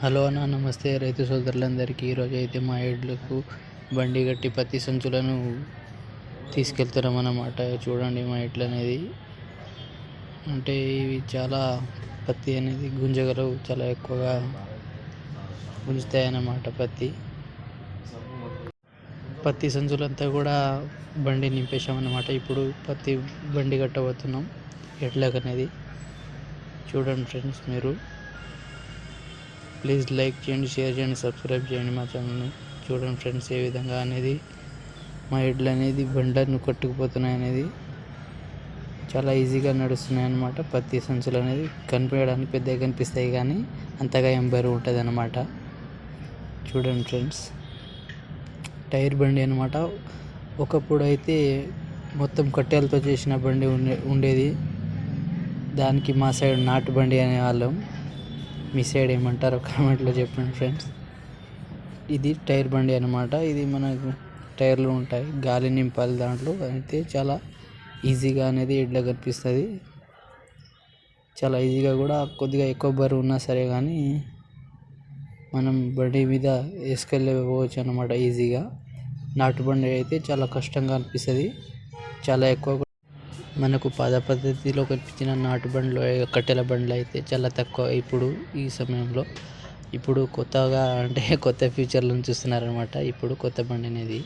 Hello అన్న నమస్తే. రైతు సోదరులందరికీ ఈరోజు అయితే మా ఎడ్లకు బండి కట్టి పత్తి సంచులను తీసుకెళ్తున్నాం అన్నమాట. చూడండి మా ఎడ్లు అనేది. అంటే ఇవి చాలా పత్తి అనేది గుంజగలు చాలా ఎక్కువగా గుంజుతాయన్నమాట పత్తి. పత్తి సంచులంతా కూడా బండి నింపేశామన్నమాట ఇప్పుడు పత్తి బండి కట్టబోతున్నాం. ఎడ్లకు అనేది. చూడండి ఫ్రెండ్స్ మీరు. ప్లీజ్ లైక్ చేయండి షేర్ చేయండి సబ్స్క్రైబ్ చేయండి మా ఛానల్ని. చూడండి ఫ్రెండ్స్ ఏ విధంగా అనేది మా ఎడ్లు అనేది బండ్లను కొట్టుకుపోతున్నాయి అనేది చాలా ఈజీగా నడుస్తున్నాయి అన్నమాట. పత్తి సంచులు అనేది కనిపించడానికి పెద్దగా కనిపిస్తాయి కానీ అంతగా ఏం బరువు ఉంటుంది అన్నమాట చూడండి ఫ్రెండ్స్ టైర్ బండి అనమాట ఒకప్పుడు అయితే మొత్తం కట్టెలతో చేసిన బండి ఉండే ఉండేది. దానికి మా సైడ్ నాటు బండి అనేవాళ్ళం. మీ సైడ్ ఏమంటారో కామెంట్లో చెప్పండి ఫ్రెండ్స్. ఇది టైర్ బండి అనమాట ఇది మనకు టైర్లు ఉంటాయి. గాలి నింపాలి దాంట్లో. అయితే చాలా ఈజీగా అనేది ఎడ్ల కనిపిస్తుంది. చాలా ఈజీగా కూడా కొద్దిగా ఎక్కువ బరువు ఉన్నా సరే కానీ మనం బండి మీద వేసుకెళ్ళిపోవచ్చు అనమాట ఈజీగా. నాటు బండి అయితే చాలా కష్టంగా అనిపిస్తుంది. చాలా ఎక్కువ మనకు పాత పద్ధతిలో కనిపించిన నాటు బండ్లు కట్టెల బండ్లు అయితే చాలా తక్కువ ఇప్పుడు ఈ సమయంలో. ఇప్పుడు కొత్తగా అంటే కొత్త ఫ్యూచర్లను చూస్తున్నారనమాట ఇప్పుడు కొత్త బండి అనేది.